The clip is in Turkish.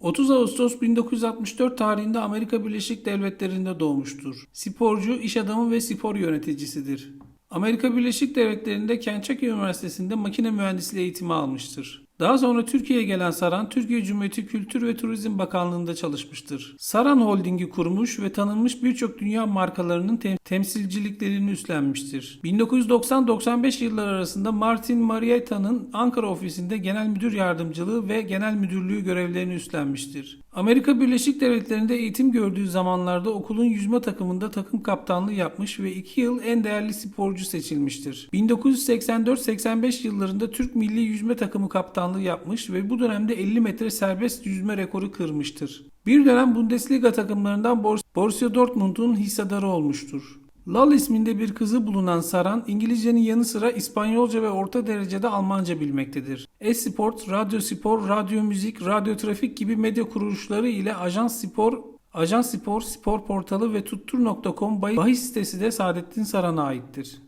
30 Ağustos 1964 tarihinde Amerika Birleşik Devletleri'nde doğmuştur. Sporcu, iş adamı ve spor yöneticisidir. Amerika Birleşik Devletleri'nde Kentucky Üniversitesi'nde makine mühendisliği eğitimi almıştır. Daha sonra Türkiye'ye gelen Saran, Türkiye Cumhuriyeti Kültür ve Turizm Bakanlığı'nda çalışmıştır. Saran Holding'i kurmuş ve tanınmış birçok dünya markalarının tem- temsilciliklerini üstlenmiştir. 1990-95 yılları arasında Martin Marieta'nın Ankara ofisinde genel müdür yardımcılığı ve genel müdürlüğü görevlerini üstlenmiştir. Amerika Birleşik Devletleri'nde eğitim gördüğü zamanlarda okulun yüzme takımında takım kaptanlığı yapmış ve 2 yıl en değerli sporcu seçilmiştir. 1984-85 yıllarında Türk milli yüzme takımı kaptanlığı yapmış ve bu dönemde 50 metre serbest yüzme rekoru kırmıştır. Bir dönem Bundesliga takımlarından Borussia Dortmund'un hissedarı olmuştur. Lal isminde bir kızı bulunan Saran, İngilizcenin yanı sıra İspanyolca ve orta derecede Almanca bilmektedir. Esport, Radyo Spor, Radyo Müzik, Radyo Trafik gibi medya kuruluşları ile Ajans Spor, Ajans Spor, Spor Portalı ve Tuttur.com bahis sitesi de Saadettin Saran'a aittir.